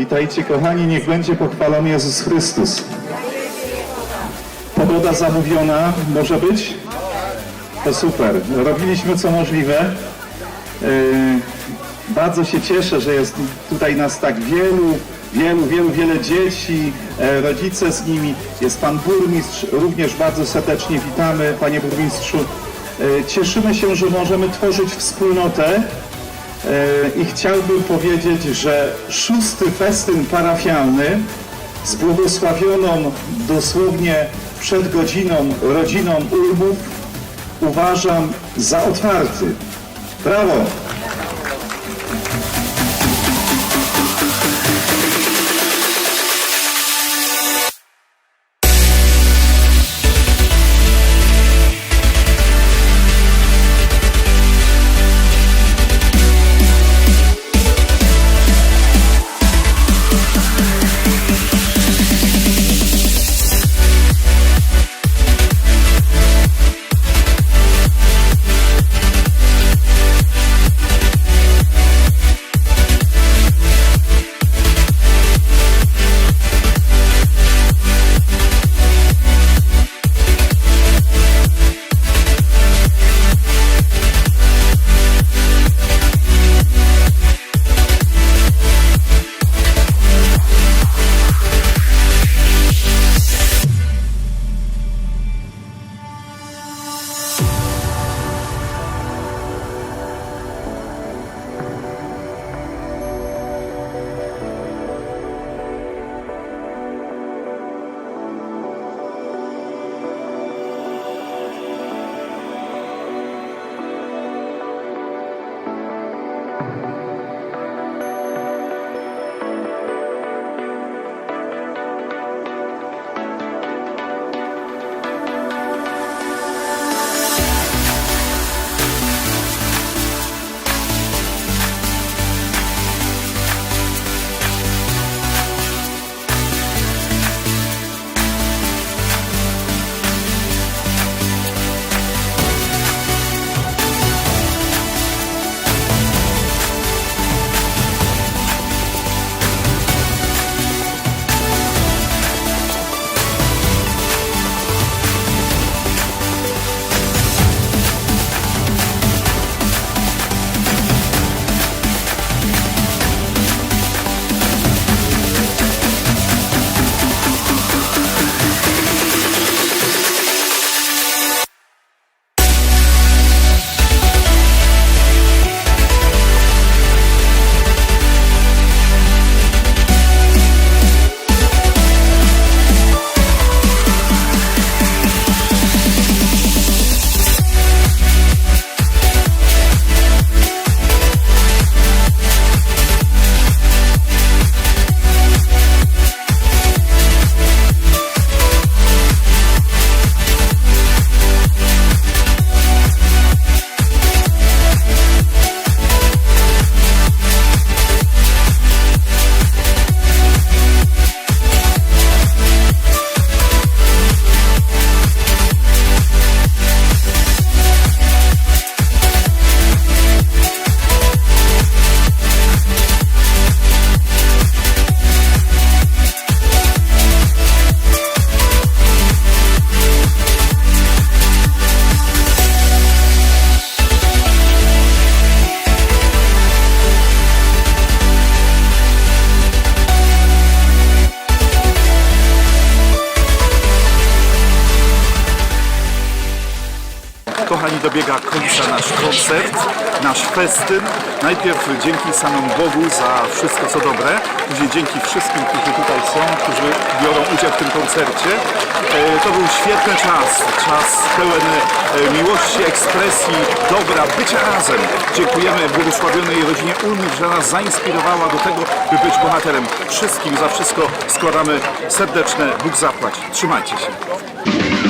Witajcie kochani, niech będzie pochwalony Jezus Chrystus. Pogoda zamówiona, może być? To super. Robiliśmy co możliwe. Yy, Bardzo się cieszę, że jest tutaj nas tak wielu, wielu, wielu, wiele dzieci, e, rodzice z nimi. Jest Pan Burmistrz, również bardzo serdecznie witamy, Panie Burmistrzu. E, Cieszymy się, że możemy tworzyć wspólnotę e, i chciałbym powiedzieć, że szósty festyn parafialny z błogosławioną dosłownie przed godziną rodziną Ulmów uważam za otwarty. Brawo! Dobiega końca nasz koncert, nasz festyn. Najpierw dzięki samemu Bogu za wszystko co dobre, później dzięki wszystkim, którzy tutaj są, którzy biorą udział w tym koncercie. E, To był świetny czas, czas pełen e, miłości, ekspresji, dobra, bycia razem. Dziękujemy błogosławionej rodzinie Ulmów, że nas zainspirowała do tego, by być bohaterem. Wszystkim za wszystko składamy serdeczne Bóg zapłać. Trzymajcie się.